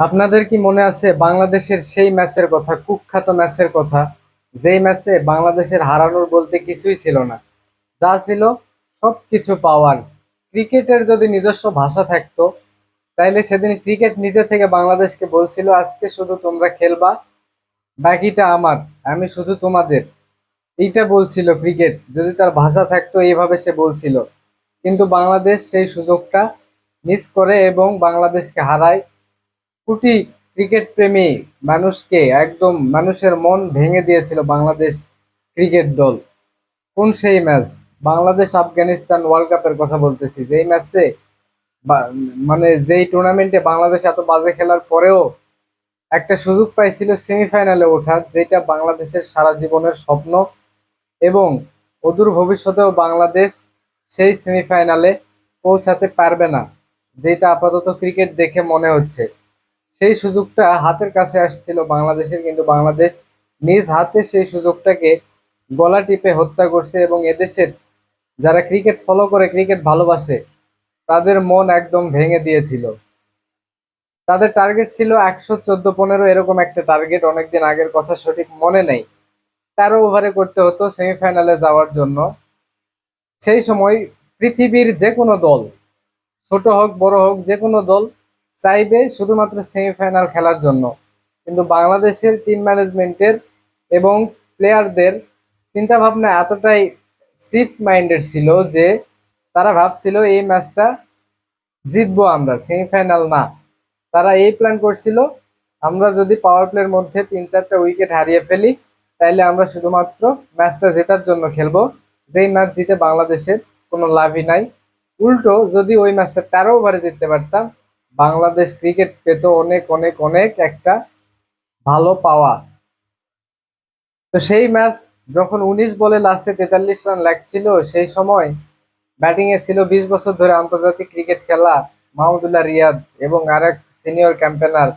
আপনাদের কি মনে আছে বাংলাদেশের সেই ম্যাচের কথা, কুখ্যাত ম্যাচের কথা? যেই ম্যাচে বাংলাদেশের হারানোর বলতে কিছুই ছিল না। যা ছিল সব কিছু পাওয়ার। ক্রিকেটের যদি নিজস্ব ভাষা থাকতো, তাইলে সেদিন ক্রিকেট নিজে থেকে বাংলাদেশকে বলছিল, আজকে শুধু তোমরা খেলবা, বাকিটা আমার, আমি শুধু তোমাদের। এইটা বলছিল ক্রিকেট। যদি তার ভাষা থাকতো, এইভাবে সে বলছিল। কিন্তু বাংলাদেশ সেই সুযোগটা মিস করে এবং বাংলাদেশকে হারায়। কোটি ক্রিকেট প্রেমী মানুষকে একদম মানুষের মন ভেঙে দিয়েছিল বাংলাদেশ ক্রিকেট দল। কোন সেই ম্যাচ? বাংলাদেশ আফগানিস্তান ওয়ার্ল্ড কাপের কথা বলতেছি। যেই ম্যাচে মানে যেই টুর্নামেন্টে বাংলাদেশ এত বাজে খেলার পরেও একটা সুযোগ পাইছিল সেমিফাইনালে ওঠার, যেটা বাংলাদেশের সারা জীবনের স্বপ্ন এবং অদূর ভবিষ্যতেও বাংলাদেশ সেই সেমিফাইনালে পৌঁছাতে পারবে না, যেটা আপাতত ক্রিকেট দেখে মনে হচ্ছে। সেই সুযোগটা হাতের কাছে আসছিল বাংলাদেশের, কিন্তু বাংলাদেশ নিজ হাতে সেই সুযোগটাকে গলা টিপে হত্যা করছে এবং এদেশের যারা ক্রিকেট ফলো করে, ক্রিকেট ভালোবাসে, তাদের মন একদম ভেঙে দিয়েছিল। তাদের টার্গেট ছিল একশো চোদ্দ পনেরো এরকম একটা টার্গেট অনেকদিন আগের কথা সঠিক মনে নেই। তেরো ওভারে করতে হতো সেমিফাইনালে যাওয়ার জন্য। সেই সময় পৃথিবীর যে কোনো দল, ছোট হোক, বড় হোক, যে কোনো দল চাইবে শুধুমাত্র সেমিফাইনাল খেলার জন্য। কিন্তু বাংলাদেশের টিম ম্যানেজমেন্টের এবং প্লেয়ারদের চিন্তা ভাবনা এতটাই সিফ মাইন্ডেড ছিল যে তারা ভাবছিল এই ম্যাচটা জিতবো আমরা সেমিফাইনাল না। তারা এই প্ল্যান করছিল, আমরা যদি পাওয়ার প্লের মধ্যে তিন চারটা উইকেট হারিয়ে ফেলি, তাইলে আমরা শুধুমাত্র ম্যাচটা জেতার জন্য খেলব। যেই ম্যাচ জিতে বাংলাদেশের কোনো লাভই নাই। উল্টো, যদি ওই ম্যাচটা তেরো ওভারে জিততে পারতাম বাংলাদেশ ক্রিকেট পেত অনেক অনেক অনেক একটা ভালো পাওয়া তো সেই ম্যাচ যখন উনিশ বলে লাস্টে তেতাল্লিশ রান লাগছিল, সেই সময় ব্যাটিং এ ছিল বিশ বছর ধরে আন্তর্জাতিক ক্রিকেট খেলা মাহমুদুল্লাহ রিয়াদ এবং আরেক সিনিয়র ক্যাম্পেনার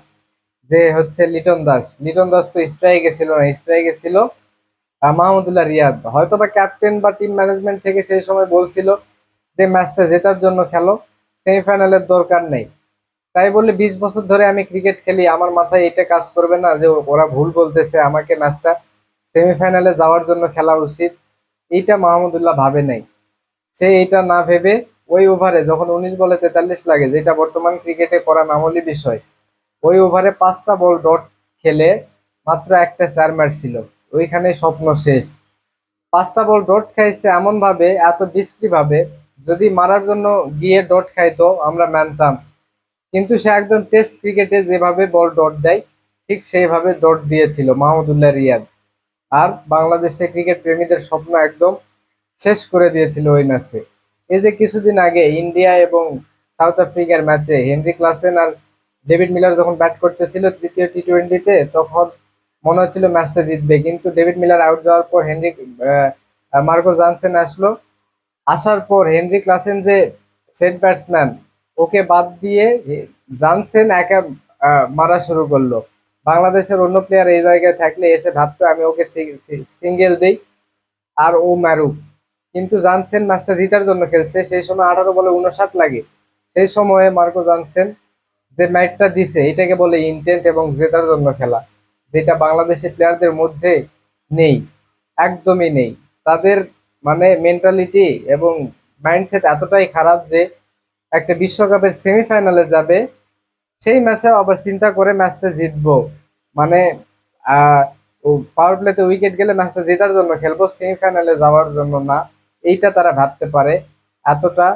যে হচ্ছে লিটন দাস। লিটন দাস তো স্ট্রাইকে ছিল না স্ট্রাইকে ছিল মাহমুদুল্লাহ রিয়াদ। হয়তো বা ক্যাপ্টেন বা টিম ম্যানেজমেন্ট থেকে সেই সময় বলছিল যে ম্যাচটা জেতার জন্য খেলো সেমিফাইনালের দরকার নেই। তাই বলে বিশ বছর ধরে আমি ক্রিকেট খেলি, আমার মাথায় এটা কাজ করবে না যে ওরা ভুল বলতেছে, আমাকে ম্যাচটা সেমিফাইনালে যাওয়ার জন্য খেলা উচিত। এইটা মাহমুদুল্লাহ ভাবে নাই। সে এটা না ভেবে ওই ওভারে যখন উনিশ বলে তেতাল্লিশ লাগে, যেটা বর্তমান ক্রিকেটে করা মামুলি বিষয়, ওই ওভারে পাঁচটা বল ডট খেলে মাত্র একটা চার ছিল ওইখানে স্বপ্ন শেষ। পাঁচটা বল ডট খাইছে এমনভাবে, এত বিশ্রীভাবে যদি মারার জন্য গিয়ে ডট খাইতো, আমরা মানতাম। কিন্তু সে একদম টেস্ট ক্রিকেটে যেভাবে বল ডট দেয়, ঠিক সেইভাবে ডট দিয়েছিল মাহমুদুল্লাহ রিয়াদ। আর বাংলাদেশে ক্রিকেট প্রেমীদের স্বপ্ন একদম শেষ করে দিয়েছিল ওই ম্যাচে এই যে কিছুদিন আগে ইন্ডিয়া এবং সাউথ আফ্রিকার ম্যাচে হেনরি ক্লাসেন আর ডেভিড মিলার যখন ব্যাট করতেছিল তৃতীয় টি টোয়েন্টিতে তখন মনে হচ্ছিল ম্যাচটা জিতবে। কিন্তু ডেভিড মিলার আউট যাওয়ার পর হেনরি মার্কো জানসেন আসলো। আসার পর হেনরি ক্লাসেন যে সেট ব্যাটসম্যান ওকে বাদ দিয়ে জানসেন একা মারা শুরু করল। বাংলাদেশের অন্য প্লেয়ার এই জায়গায় থাকলে এসে ভাবতো, আমি ওকে সিঙ্গেল দেই আর ও মারুক। কিন্তু জানসেন ম্যাচটা জিতার জন্য খেলছে, সেই সময় আঠারো বলে উনষাট লাগে। সেই সময়ে মার্কো জানসেন যে ম্যাচটা দিছে, এটাকে বলে ইন্টেন্ট এবং জেতার জন্য খেলা, যেটা বাংলাদেশের প্লেয়ারদের মধ্যে নেই, একদমই নেই। তাদের মানে মেন্টালিটি এবং মাইন্ডসেট এতটাই খারাপ যে একটা বিশ্বকাপের সেমিফাইনালে যাবে, সেই ম্যাচে আবার চিন্তা করে ম্যাচটা জিতবো। মানে পাওয়ার প্লেতে উইকেট গেলে ম্যাচটা জেতার জন্য খেলব সেমিফাইনালে যাওয়ার জন্য না। এইটা তারা ভাবতে পারে। এতটা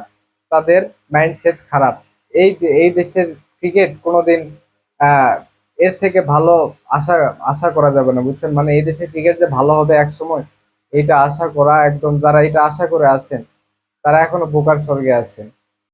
তাদের মাইন্ডসেট খারাপ। এই এই দেশের ক্রিকেট কোনোদিন এর থেকে ভালো আশা আশা করা যাবে না, বুঝছেন? মানে এই দেশের ক্রিকেট যে ভালো হবে এক সময় এটা আশা করা একদম, যারা এটা আশা করে আছেন, তারা এখনও বোকার স্বর্গে আছেন।